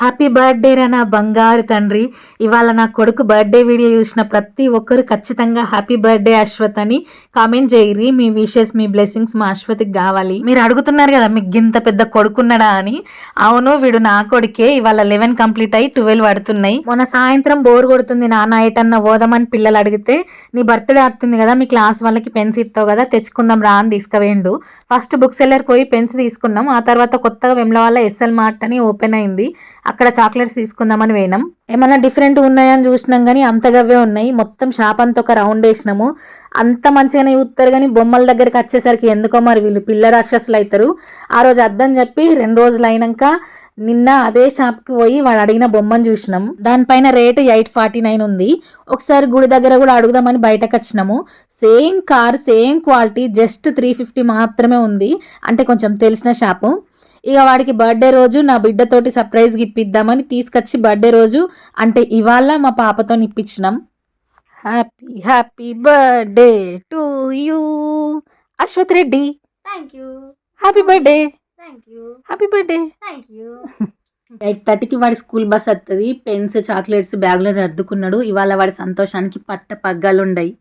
Happy birthday రా నా బంగారు తండ్రి. ఇవాళ నా కొడుకు బర్త్డే వీడియో చూసిన ప్రతి ఒక్కరు ఖచ్చితంగా హ్యాపీ బర్త్డే అశ్వత్ అని కామెంట్ చేయరి మీ విషెస్ మీ బ్లెస్సింగ్స్ మా అశ్వత్కి కావాలి. మీరు అడుగుతున్నారు కదా మీకు గింత పెద్ద కొడుకున్నాడా అని. అవును వీడు నా కొడుకే. ఇవాళ లెవెన్ కంప్లీట్ అయ్యి ట్వెల్వ్ పడుతున్నాయి. మొన్న సాయంత్రం బోర్ కొడుతుంది నాన్న. ఏటన్న ఓదమని పిల్లలు అడిగితే నీ బర్త్డే వస్తుంది కదా మీ క్లాస్ వాళ్ళకి పెన్స్ ఇస్తావు కదా తెచ్చుకుందాం రా అని తీసుకువేయండు ఫస్ట్ బుక్ సెల్లర్ పోయి పెన్స్ తీసుకున్నాం. ఆ తర్వాత కొత్తగా వెమ్ల వల్ల ఎస్ఎల్ మార్ట్ అని ఓపెన్ అయింది. అక్కడ చాక్లెట్స్ తీసుకుందామని పోయినాం. ఏమన్నా డిఫరెంట్ ఉన్నాయని చూసినాం కానీ అంతగవే ఉన్నాయి. మొత్తం షాప్ అంతా ఒక రౌండ్ వేసినాము. అంత మంచిగానే చూస్తారు కానీ బొమ్మల దగ్గరికి వచ్చేసరికి ఎందుకో మరి వీళ్ళు పిల్ల రాక్షసులు అవుతారు. ఆ రోజు అద్దని చెప్పి రెండు రోజులు అయినాక నిన్న అదే షాప్కి పోయి వాడు అడిగిన బొమ్మను చూసినాం. దానిపైన రేటు ఎయిట్ ఫార్టీ నైన్ ఉంది. ఒకసారి గుడి దగ్గర కూడా అడుగుదామని బయటకు వచ్చినాము. Same car same quality just three fifty మాత్రమే ఉంది. అంటే కొంచెం తెలిసిన షాపు ఇక వాడికి బర్త్డే రోజు నా బిడ్డతోటి సర్ప్రైజ్కి ఇప్పిద్దామని తీసుకొచ్చి బర్త్డే రోజు అంటే ఇవాళ మా పాపతో ఇప్పించినాం happy happy birthday to you. Ashwath Reddy. Thank you happy birthday. Thank you happy birthday. Thank you eight థర్టీకి వాడి స్కూల్ బస్ వస్తుంది పెన్స్ చాక్లెట్స్ బ్యాగ్లో సర్దుకున్నాడు. ఇవాళ వాడి సంతోషానికి పట్ట పగ్గాలు ఉండయి